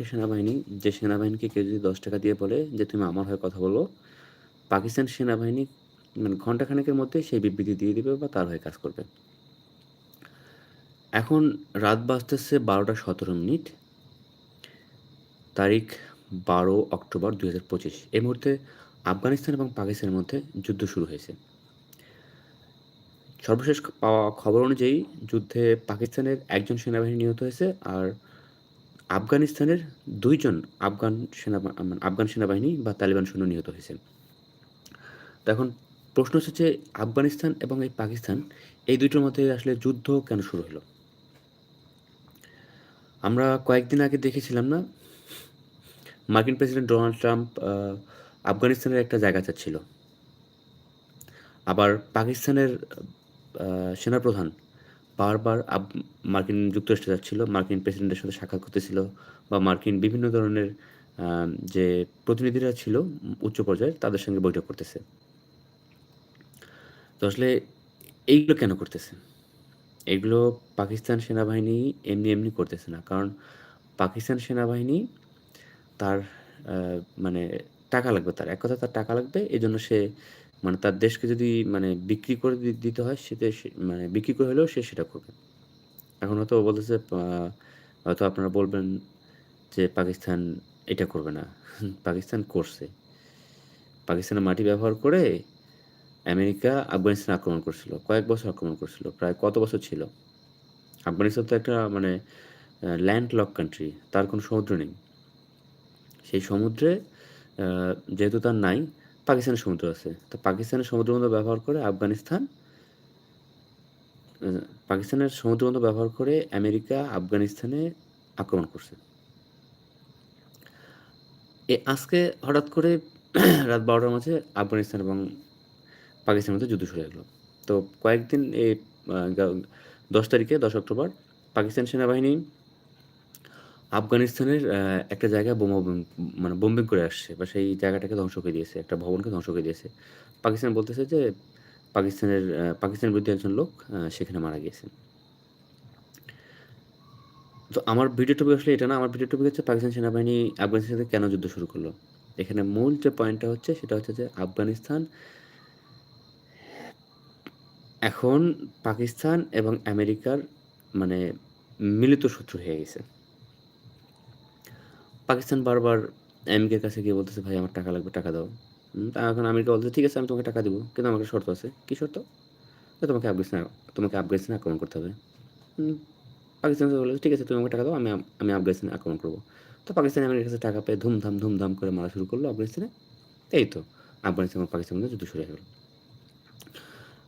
একটা সেনাবাহিনী, যে সেনাবাহিনীকে কেউ যদি দশ টাকা দিয়ে বলে যে, তুমি আমার হয়ে কথা বলো, পাকিস্তান সেনাবাহিনী মানে ঘন্টাখানেকের মধ্যে সেই বিবৃতি দিয়ে দিবে বা তার হয়ে কাজ করবে। এখন রাত বাজতেছে বারোটা সতেরো মিনিট, তারিখ বারো অক্টোবর দুই হাজার পঁচিশ। এই মুহূর্তে আফগানিস্তান এবং পাকিস্তানের মধ্যে যুদ্ধ শুরু হয়েছে। সর্বশেষ পাওয়া খবর অনুযায়ী যুদ্ধে পাকিস্তানের একজন সেনাবাহিনী নিহত হয়েছে আর আফগানিস্তানের দুইজন আফগান সেনা মানে আফগান সেনাবাহিনী বা তালিবান সৈন্য নিহত হয়েছে। তো এখন প্রশ্ন হচ্ছে আফগানিস্তান এবং এই পাকিস্তান, এই দুইটোর মধ্যে আসলে যুদ্ধ কেন শুরু হলো? আমরা কয়েকদিন আগে দেখেছিলাম না, মার্কিন প্রেসিডেন্ট ডোনাল্ড ট্রাম্প আফগানিস্তানের একটা জায়গা চাচ্ছিল। আবার পাকিস্তানের সেনাপ্রধান বারবার মার্কিন যুক্তরাষ্ট্রে যাচ্ছিল, মার্কিন প্রেসিডেন্টের সাথে সাক্ষাৎ করতেছিল বা মার্কিন বিভিন্ন ধরনের যে প্রতিনিধিরা ছিল উচ্চ পর্যায়ে তাদের সঙ্গে বৈঠক করতেছে। তো আসলে এইগুলো কেন করতেছে? এগুলো পাকিস্তান সেনাবাহিনী এমনি এমনি করতেছে না, কারণ পাকিস্তান সেনাবাহিনী তার মানে টাকা লাগবে তার। এক কথা তার টাকা লাগবে এই জন্য সে মানে তার দেশকে যদি মানে বিক্রি করে দিতে হয় সেটা মানে বিক্রি করে হলেও সে সেটা করবে। এখন হয়তো বলতেছে হয়তো আপনারা বলবেন যে পাকিস্তান এটা করবে না। পাকিস্তান করছে। পাকিস্তানের মাটি ব্যবহার করে আমেরিকা আফগানিস্তান আক্রমণ করছিল। কয়েক বছর আক্রমণ করছিল, প্রায় কত বছর ছিল? আফগানিস্তান তো একটা মানে ল্যান্ড লক কান্ট্রি তার কোনো সমুদ্র নেই। সেই সমুদ্রে যেহেতু তার নাই পাকিস্তানের সমুদ্র আছে। তো পাকিস্তানের সমুদ্র বন্ধ ব্যবহার করে আফগানিস্তান পাকিস্তানের সমুদ্র বন্ধ ব্যবহার করে আমেরিকা আফগানিস্তানে আক্রমণ করছে। এ আজকে হঠাৎ করে রাত বারোটার মাঝে আফগানিস্তান এবং পাকিস্তানের মধ্যে যুদ্ধ শুরু হলো তো কয়েকদিন এই দশ তারিখে, দশ অক্টোবর, পাকিস্তান সেনাবাহিনী আফগানিস্তানের একটা জায়গায় বোমা মানে বোম্বিং করে আসছে বা সেই জায়গাটাকে ধ্বংস করে দিয়েছে, একটা ভবনকে ধ্বংস করে দিয়েছে। পাকিস্তান বলতেছে যে পাকিস্তানের পাকিস্তানের বিরুদ্ধে একজন লোক সেখানে মারা গিয়েছে তো আমার ভিডিও টপিক আসলে এটা না, আমার ভিডিও টপিক হচ্ছে পাকিস্তান সেনাবাহিনী আফগানিস্তানের কেন যুদ্ধ শুরু করল। এখানে মূল যে পয়েন্টটা হচ্ছে, সেটা হচ্ছে যে আফগানিস্তান এখন পাকিস্তান এবং আমেরিকার মানে মিলিত শত্রু হয়ে গেছে। পাকিস্তান বারবার আমেরিকার কাছে গিয়ে বলতেছে, ভাই, আমার টাকা লাগবে, টাকা দাও। এখন আমেরিকা বলতেছে, ঠিক আছে, আমি তোমাকে টাকা দেবো, কিন্তু আমার শর্ত আছে। কী শর্ত? তোমাকে আফগানিস্তান তোমাকে আফগানিস্তানে আক্রমণ করতে হবে। পাকিস্তান বলে ঠিক আছে, তুমি আমাকে টাকা দাও, আমি আমি আফগানিস্তানে আক্রমণ করব। তো পাকিস্তান আমেরিকার কাছে টাকা পেয়ে ধুমধাম ধুমধাম করে মারা শুরু করল আফগানিস্তানে এই তো আফগানিস্তান এবং পাকিস্তানের মধ্যে যুদ্ধ শুরু হয়ে গেল।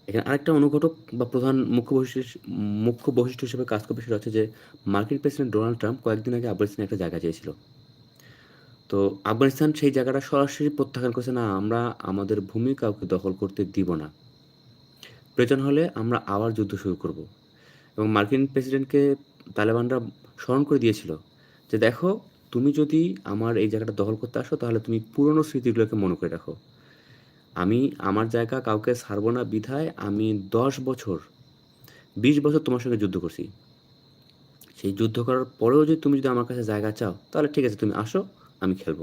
এখানে আরেকটা অনুঘটক বা প্রধান মুখ্য বৈশিষ্ট্য মুখ্য বৈশিষ্ট্য হিসেবে কাজ করবে সেটা হচ্ছে যে মার্কিন প্রেসিডেন্ট ডোনাল্ড ট্রাম্প কয়েকদিন আগে আফগানিস্তানে একটা জায়গা চেয়েছিল। তো আফগানিস্তান সেই জায়গাটা সরাসরি প্রত্যাখ্যান করছে, না, আমরা আমাদের ভূমি কাউকে দখল করতে দিব না। প্রয়োজন হলে আমরা আবার যুদ্ধ শুরু করব। এবং মার্কিন প্রেসিডেন্টকে তালেবানরা স্মরণ করে দিয়েছিল যে, দেখো, তুমি যদি আমার এই জায়গাটা দখল করতে আসো, তাহলে তুমি পুরনো স্মৃতিগুলোকে মনে করে রাখো। আমি আমার জায়গা কাউকে ছাড়বো না বিধায় আমি দশ বছর, বিশ বছর তোমার সঙ্গে যুদ্ধ করছি। সেই যুদ্ধ করার পরেও যদি তুমি যদি আমার কাছে জায়গা চাও, তাহলে ঠিক আছে, তুমি আসো আমি খেলব।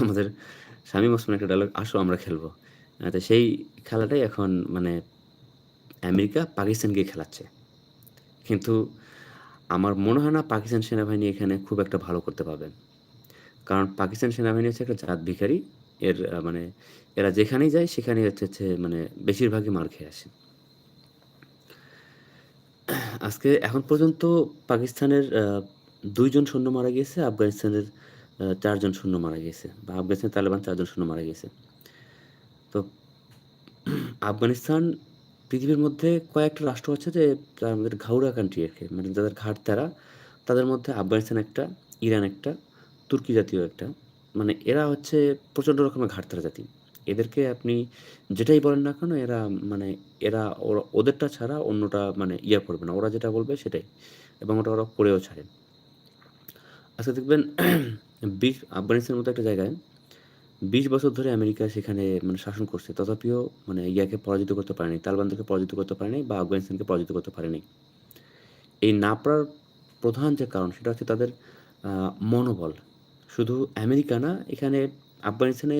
আমাদের স্বামী ওসমান একটা ডায়লগ আসো, আমরা খেলব। তো সেই খেলাটাই এখন মানে আমেরিকা পাকিস্তানকে খেলাচ্ছে। কিন্তু আমার মনে হয় না পাকিস্তান সেনাবাহিনী এখানে খুব একটা ভালো করতে পারবে। কারণ পাকিস্তান সেনাবাহিনী হচ্ছে একটা জাত ভিখারি। এর মানে এরা যেখানেই যায়, সেখানেই হচ্ছে মানে বেশিরভাগই মার খেয়ে আসে। আজকে, এখন পর্যন্ত পাকিস্তানের দুইজন সৈন্য মারা গিয়েছে। আফগানিস্তানের চারজন শূন্য মারা গেছে। বা আফগানিস্তান তালেবান চারজন শূন্য মারা গেছে। তো আফগানিস্তান পৃথিবীর মধ্যে কয়েকটা রাষ্ট্র আছে যে আমাদের ঘাউরা কান্ট্রি আর কি মানে যাদের ঘাট তারা, তাদের মধ্যে আফগানিস্তান একটা, ইরান একটা, তুর্কি জাতীয় একটা। মানে এরা হচ্ছে প্রচণ্ড রকমের ঘাটতারা জাতি। এদেরকে আপনি যেটাই বলেন না কেন, এরা মানে এরা ওদেরটা ছাড়া অন্যটা মানে ইয়া করবে না। ওরা যেটা বলবে সেটাই। এবং ওটা ওরা করেও ছাড়ে। আচ্ছা দেখবেন বিশ আফগানিস্তানের মতো একটা জায়গায় বিশ বছর ধরে আমেরিকা সেখানে মানে শাসন করছে তথাপিও মানে ইয়াকে পরাজিত করতে পারেনি তালবানদেরকে পরাজিত করতে পারেনি বা আফগানিস্তানকে পরাজিত করতে পারেনি এই না পারার প্রধান যে কারণ সেটা হচ্ছে তাদের মনোবল। শুধু আমেরিকা না, এখানে আফগানিস্তানে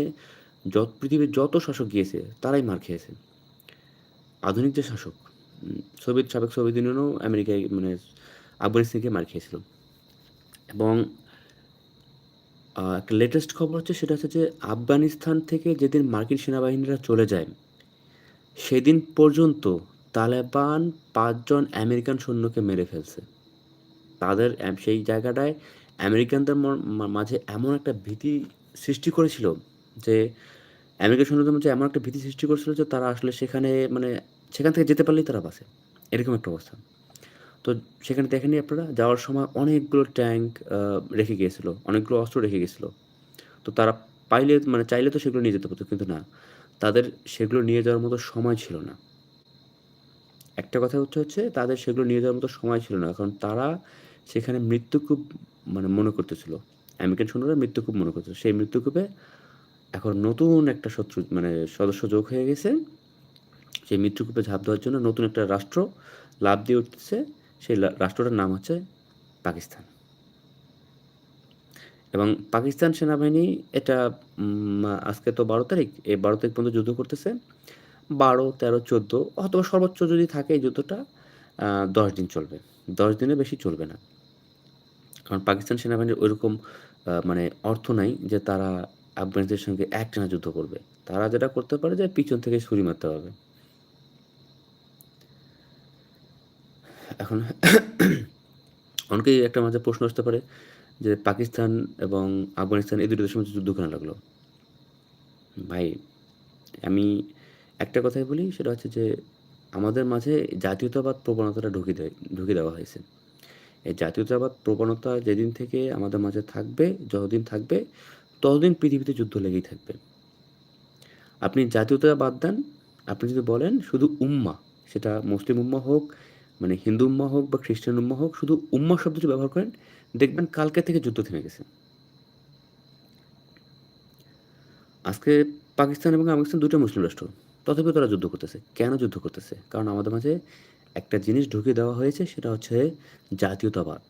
যত পৃথিবীর যত শাসক গিয়েছে তারাই মার খেয়েছে। আধুনিক যে শাসক সোভিয়েত সাবেক সোভিয়েত ইউনিয়নও আমেরিকায় মানে আফগানিস্তানকে মার খেয়েছিল। এবং একটা লেটেস্ট খবর হচ্ছে সেটা হচ্ছে যে আফগানিস্তান থেকে যেদিন মার্কিন সেনাবাহিনীরা চলে যায়, সেদিন পর্যন্ত তালেবান পাঁচজন আমেরিকান সৈন্যকে মেরে ফেলছে। তাদের সেই জায়গাটায় আমেরিকানদের মাঝে এমন একটা ভীতি সৃষ্টি করেছিল যে আমেরিকান সৈন্যদের মাঝে এমন একটা ভীতি সৃষ্টি করেছিল যে তারা আসলে সেখানে মানে সেখান থেকে যেতে পারলেই তারা বাসে এরকম একটা অবস্থা। তো সেখানে দেখেনি আপনারা? যাওয়ার সময় অনেকগুলো ট্যাঙ্ক রেখে গিয়েছিল। অনেকগুলো অস্ত্র রেখে গেছিল। তো তারা পাইলে মানে চাইলে তো সেগুলো নিয়ে যেতে পারতো, কিন্তু না। তাদের সেগুলো নিয়ে যাওয়ার মতো সময় ছিল না। একটা কথা হচ্ছে হচ্ছে তাদের সেগুলো নিয়ে যাওয়ার মতো সময় ছিল না। কারণ তারা সেখানে মৃত্যু খুব মানে মনে করতেছিল। আমেরিকান সৈন্যরা মৃত্যু খুব মনে করতেছিল। সেই মৃত্যুকূপে এখন নতুন একটা শত্রু মানে সদস্য যোগ হয়ে গেছে। সেই মৃত্যুকূপে ঝাঁপ দেওয়ার জন্য নতুন একটা রাষ্ট্র লাভ দিয়ে উঠতেছে। সেই রাষ্ট্রটার নাম হচ্ছে পাকিস্তান। এবং পাকিস্তান সেনাবাহিনী এটা আজকে তো ১২ তারিখ। এই ১২ তারিখ পর্যন্ত যুদ্ধ করতেছে। ১২, ১৩, ১৪ অথবা সর্বোচ্চ যদি থাকে এই যুদ্ধটা দশ দিন চলবে। ১০ দিনের বেশি চলবে না। কারণ পাকিস্তান সেনাবাহিনীর আ মানে অর্থ নাই যে তারা আফগানিস্তানের সঙ্গে একটানা যুদ্ধ করবে। তারা যেটা করতে পারে যে পিছন থেকে ছুরি মারতে পারবে। এখন অনেকেই একটা মাঝে প্রশ্ন আসতে পারে যে পাকিস্তান এবং আফগানিস্তান এই দুটো দেশের মধ্যে যুদ্ধ কেন লাগল? ভাই আমি একটা কথাই বলি সেটা হচ্ছে যে আমাদের মাঝে জাতীয়তাবাদ প্রবণতাটা ঢুকে দেয় ঢুকিয়ে দেওয়া হয়েছে। এই জাতীয়তাবাদ প্রবণতা যেদিন থেকে আমাদের মাঝে থাকবে, যতদিন থাকবে ততদিন পৃথিবীতে যুদ্ধ লেগেই থাকবে। আপনি জাতীয়তা বাদ দেন, আপনি যদি বলেন শুধু উম্মা সেটা মুসলিম উম্মা হোক, মানে হিন্দু উম্মাহ হোক বা খ্রিস্টান উম্মাহ হোক, শুধু উম্মা শব্দটি ব্যবহার করেন, দেখবেন কালকে থেকে যুদ্ধ থেমে গেছে। আজকে পাকিস্তান এবং আফগানিস্তান ২ টা মুসলিম রাষ্ট্র। তথাপিও তারা যুদ্ধ করতেছে। কেন যুদ্ধ করতেছে? কারণ আমাদের মাঝে একটা জিনিস ঢুকিয়ে দেওয়া হয়েছে সেটা হচ্ছে জাতীয়তাবাদ।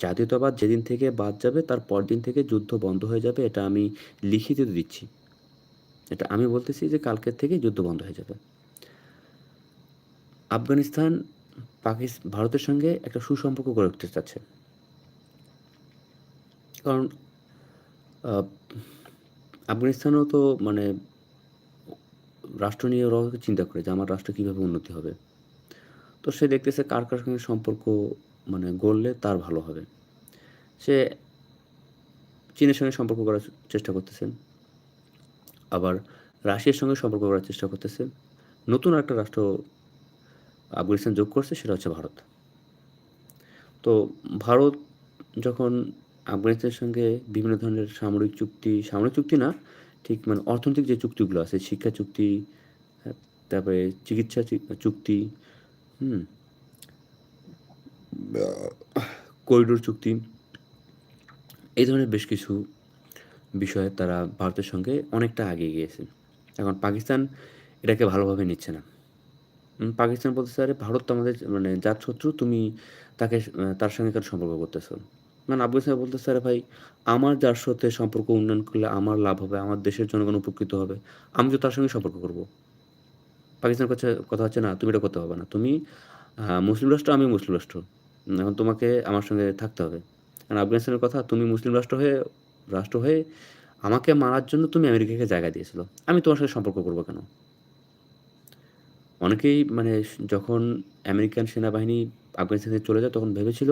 জাতীয়তাবাদ যেদিন থেকে বাদ যাবে তার পরদিন থেকে যুদ্ধ বন্ধ হয়ে যাবে এটা আমি লিখিত দিচ্ছি। এটা আমি বলতেছি যে কালকের থেকে যুদ্ধ বন্ধ হয়ে যাবে। আফগানিস্তান পাকিস ভারতের সঙ্গে একটা সুসম্পর্ক গড়ে উঠতে চাচ্ছে। কারণ আফগানিস্তানও তো মানে রাষ্ট্র নিয়ে ওরাও চিন্তা করে যে আমার রাষ্ট্র কীভাবে উন্নতি হবে। তো সে দেখতেছে কার, কার সঙ্গে সম্পর্ক মানে গড়লে তার ভালো হবে। সে চীনের সঙ্গে সম্পর্ক করার চেষ্টা করতেছে। আবার রাশিয়ার সঙ্গে সম্পর্ক করার চেষ্টা করতেছে। নতুন একটা রাষ্ট্র আফগানিস্তান যোগ করছে সেটা হচ্ছে ভারত। তো ভারত যখন আফগানিস্তানের সঙ্গে বিভিন্ন ধরনের সামরিক চুক্তি, সামরিক চুক্তি না, ঠিক মানে অর্থনৈতিক যে চুক্তিগুলো আছে, শিক্ষা চুক্তি, তারপরে চিকিৎসা চুক্তি, হুম? করিডোর চুক্তি, এই ধরনের বেশ কিছু বিষয়ে তারা ভারতের সঙ্গে অনেকটা এগিয়ে গিয়েছে। এখন পাকিস্তান এটাকে ভালোভাবে নিচ্ছে না। পাকিস্তান বলতেছে, "আরে ভারত তো আমাদের মানে জাত শত্রু, তুমি তাকে তার সঙ্গে কেন সম্পর্ক করতেছো?" মানে আফগানিস্তান বলতেছে, "আরে ভাই, আমার যার সাথে সম্পর্ক উন্নয়ন করলে আমার লাভ হবে, আমার দেশের জনগণ উপকৃত হবে। আমি তো তার সঙ্গে সম্পর্ক করব।" পাকিস্তানের কাছে কথা হচ্ছে, "না, তুমি এটা করতে পারবা না। তুমি মুসলিম রাষ্ট্র, আমি মুসলিম রাষ্ট্র। এখন তোমাকে আমার সঙ্গে থাকতে হবে।" কারণ আফগানিস্তানের কথা, "তুমি মুসলিম রাষ্ট্র হয়ে রাষ্ট্র হয়ে আমাকে মারার জন্য তুমি আমেরিকাকে জায়গা দিয়েছিল। আমি তোমার সাথে সম্পর্ক করব কেন?" অনেকেই মানে যখন আমেরিকান সেনাবাহিনী আফগানিস্তান থেকে চলে যায় তখন ভেবেছিল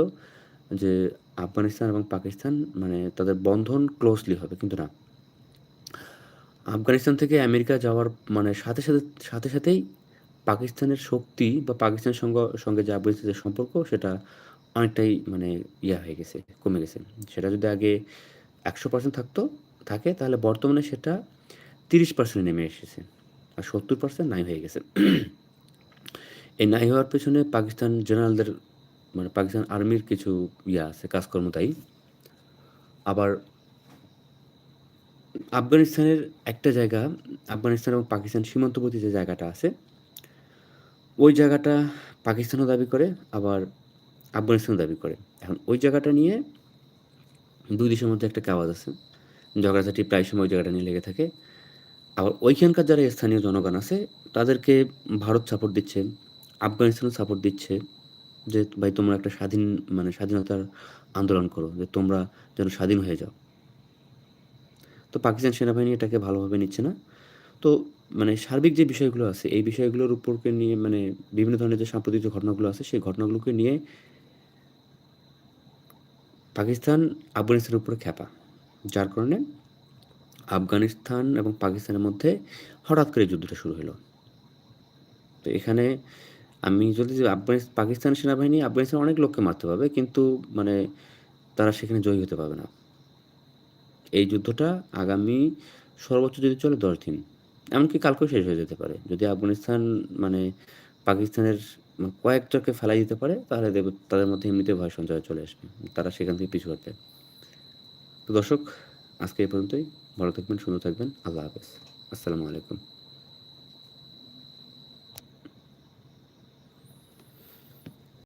যে আফগানিস্তান এবং পাকিস্তান মানে তাদের বন্ধন ক্লোজলি হবে। কিন্তু না। আফগানিস্তান থেকে আমেরিকা যাওয়ার মানে সাথে, সাথে সাথে সাথেই পাকিস্তানের শক্তি বা পাকিস্তানের সঙ্গে সঙ্গে যে আফগানিস্তানের সম্পর্ক সেটা অনেকটাই মানে ইয়া হয়ে গেছে, কমে গেছে। সেটা যদি আগে ১০০% থাকতো থাকে তাহলে বর্তমানে সেটা ৩০% এ নেমে এসেছে। আর ৭০% নাই হয়ে গেছে। এই নাই হওয়ার পেছনে পাকিস্তান জেনারেলদের মানে পাকিস্তান আর্মির কিছু ইয়া আছে, কাজকর্ম দায়ী। আবার আফগানিস্তানের একটা জায়গা, আফগানিস্তান এবং পাকিস্তান সীমান্তবর্তী যে জায়গাটা আছে, ওই জায়গাটা পাকিস্তানও দাবি করে, আবার আফগানিস্তানও দাবি করে। এখন ওই জায়গাটা নিয়ে দুই দেশের মধ্যে একটা কাওয়াজ আছে ঝগড়াঝাটি প্রায় সময় ওই জায়গাটা নিয়ে লেগে থাকে আবার ওইখানকার যারা স্থানীয় জনগণ আছে, তাদেরকে ভারত সাপোর্ট দিচ্ছে, আফগানিস্তানও সাপোর্ট দিচ্ছে যে, ভাই, তোমরা একটা স্বাধীন মানে স্বাধীনতার আন্দোলন করো, যে তোমরা যেন স্বাধীন হয়ে যাও। তো পাকিস্তান সেনাবাহিনী এটাকে ভালোভাবে নিচ্ছে না। তো মানে সার্বিক যে বিষয়গুলো আছে, এই বিষয়গুলোর উপরকে নিয়ে মানে বিভিন্ন ধরনের যে সাম্প্রতিক যে ঘটনাগুলো আছে, সেই ঘটনাগুলোকে নিয়ে পাকিস্তান আফগানিস্তানের উপরে খ্যাপা। যার কারণে আফগানিস্তান এবং পাকিস্তানের মধ্যে হঠাৎ করে যুদ্ধটা শুরু হলো। তো এখানে আমি যদি আফগানিস, পাকিস্তান সেনাবাহিনী আফগানিস্তান অনেক লোককে মারতে পারবে, কিন্তু মানে তারা সেখানে জয়ী হতে পারবে না। এই যুদ্ধটা আগামী সর্বোচ্চ যদি চলে দশ দিন, এমনকি কালকেও শেষ হয়ে যেতে পারে। যদি আফগানিস্তান মানে পাকিস্তানের মানে কয়েকটাকে ফেলাই দিতে পারে, তাহলে তাদের মধ্যে এমনিতে ভয় সঞ্চয় চলে আসবে। তারা সেখান থেকে পিছু হটবে। তো দর্শক, আজকে এই পর্যন্তই। ভালো থাকবেন সুন্দর থাকবেন। আল্লাহ হাফেজ। আসসালামু আলাইকুম।